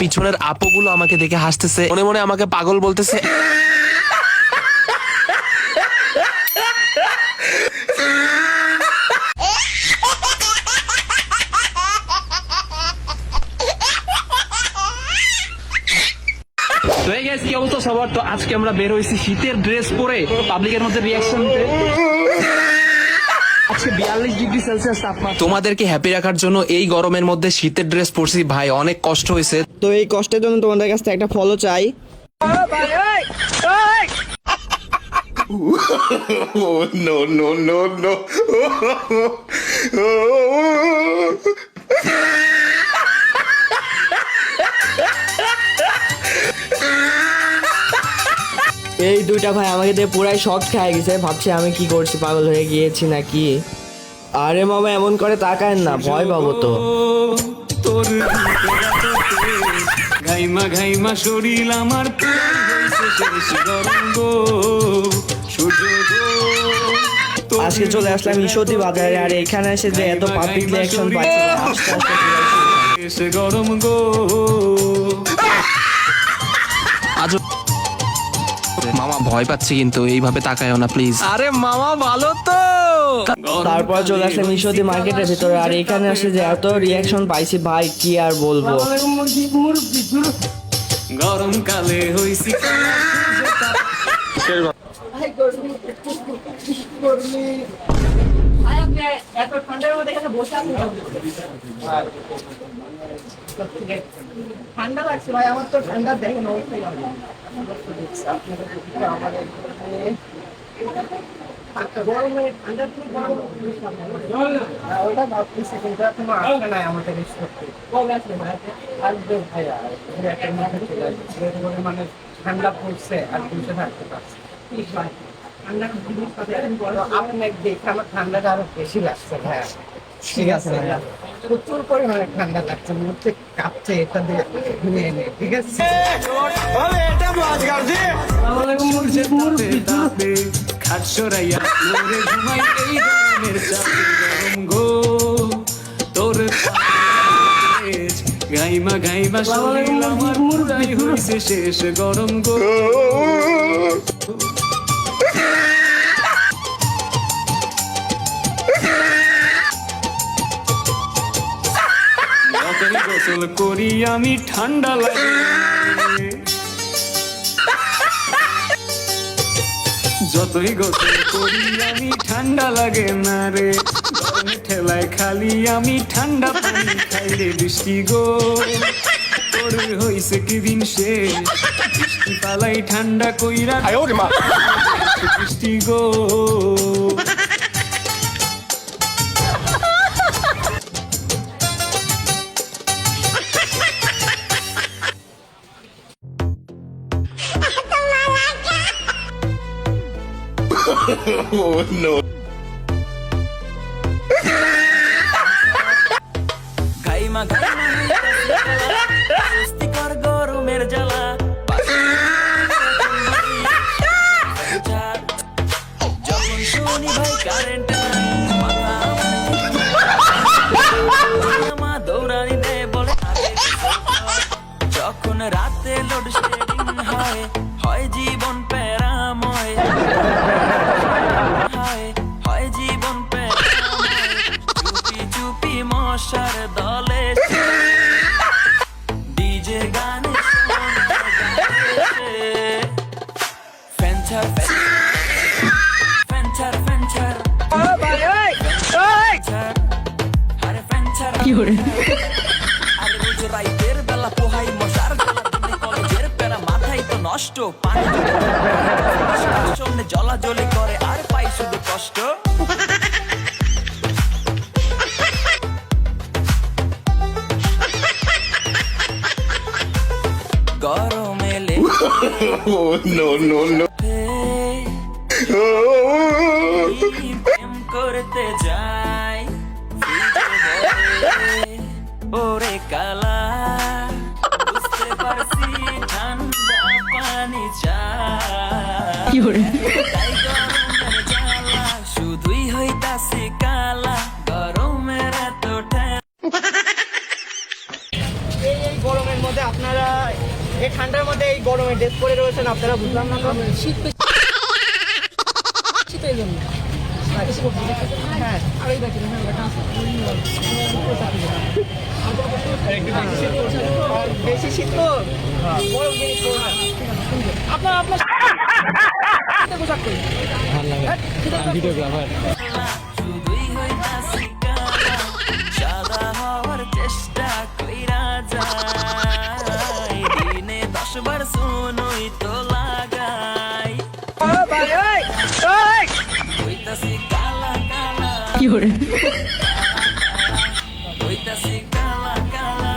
পিছনের আপোগুলো আমাকে দেখে হাসতেছে। মনে মনে আমাকে পাগল বলতেছে। তো এই কি অবস্থা সবার? তো আজকে আমরা বের হয়েছি শীতের ড্রেস পরে। পাবলিকের মধ্যে রিয়াকশন আজকে বিয়াল্লিশ ডিগ্রি সেলসিয়াস তাপমাত্রা। তোমাদেরকে হ্যাপি রাখার জন্য এই গরমের মধ্যে শীতের ড্রেস পরছি। ভাই অনেক কষ্ট হয়েছে। তো এই কষ্টের জন্য তোমাদের কাছ থেকে একটা ফলো চাই। No, no, no, no. এই দুইটা ভাই আমাকে দিয়ে পুরাই শখ খায় গেছে। ভাবছি আমি কি করছি পাগল হয়ে গিয়েছি নাকি? আরে মামা এমন করে তাকায় না ভয় পাবো তো। তোর ঘাইমা ঘাইমা শরীর আমার আজকে চলে আসলাম ঈশ্বরদী বাজারে আর এখানে এসে যে এত পাবলিক রিয়াকশন পাইছি গরম গো। আজ মামা ভয় পাচ্ছে কিন্তু এইভাবে তাকায়ও না প্লিজ আরে মামা ভালো তো। তারপর চলে আসলাম ঈশ্বরদী মার্কেটের ভিতরে আর এখানে এসে যে এত রিয়াকশন পাইছি ভাই কি আর বলব? গরম কালে হইছি ঠান্ডা লাগছে ভাই আমার তো ঠান্ডা দেখেন অবস্থায় আমাদের গরমে ঠান্ডা ভাবতেছি, কিন্তু ভাই? ঠান্ডা আর দেখে আমার ঠান্ডাটা আরও বেশি লাগছে ভাইয়া। ঠিক আছে প্রচুর পরিমাণে ঠান্ডা লাগছে মধ্যে কাঁপছে এটা দিয়ে ঘুরিয়ে নে ঠিক আছে শেষ গরম গো গোসল করি আমি ঠান্ডা লাগে। যতই গোসল করি আমি ঠান্ডা লাগে না রে। গরমে ঠেলায় খালি আমি ঠান্ডা পানি খাই রে বৃষ্টি গো। তোর হইছে কি দিন শেষ? বৃষ্টি পালাই ঠান্ডা কইরা বৃষ্টি গো। Oh, no. গাইমা গাইমা স্বস্তিকর গরমের জ্বালা যখন শুনি ভাই কারেন্ট দৌড়ানি দেয় বলে যখন রাতে লোডশেডিং হয় হয় কি করে রাইতের বেলা পোহাই মশার কলেজের প্যারা মাথায় তো নষ্ট পানি জলা জলি করে আর পাই শুধু কষ্ট Oh, no, no, no. Oh. করতে যাই ওরে কালা বুঝতে পারছি ঠান্ডা পানি চাই শুধুই হইতাছে কালা এই ঠান্ডার মধ্যে এই গরমে ড্রেস পরে রয়েছেন আপনারা বুঝলাম না শীত শীতের জন্য। হ্যাঁ আর বেশি শীত তো? গরম জিনিস আপনার আপনার পোশাক করি শুধুই কালা কালা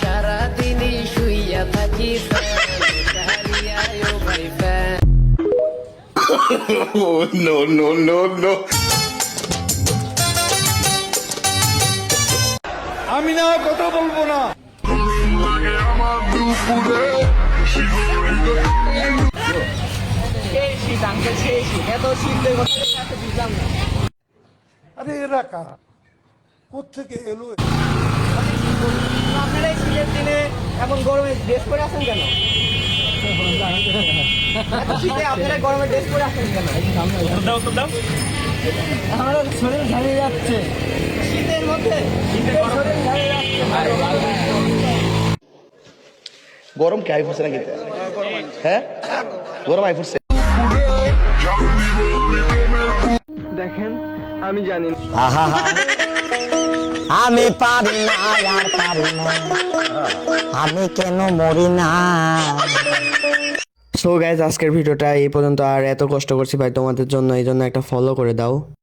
সারাদিনই শুইয়া থাকি ভাই fan Oh, no, no, no, no. এত শীতের কথা বুঝলাম না। আরে এরা কারা? কোথেকে এলো আপনারা এই শীতের দিনে এমন গরমে ড্রেস পরে আছেন কেন? শীতে আপনারা গরমে ড্রেস পরে আছেন কেন? আমার শরীর ঝালিয়ে যাচ্ছে। শীতের মধ্যে গরম কি আই নাকি? হ্যাঁ? গরম আই দেখেন আমি জানি না। আমি পারি না আর পারি না। আমি কেন মরি না? সো গাইজ আজকের ভিডিওটা এই পর্যন্ত আর এত কষ্ট করছি ভাই তোমাদের জন্য এই জন্য একটা ফলো করে দাও।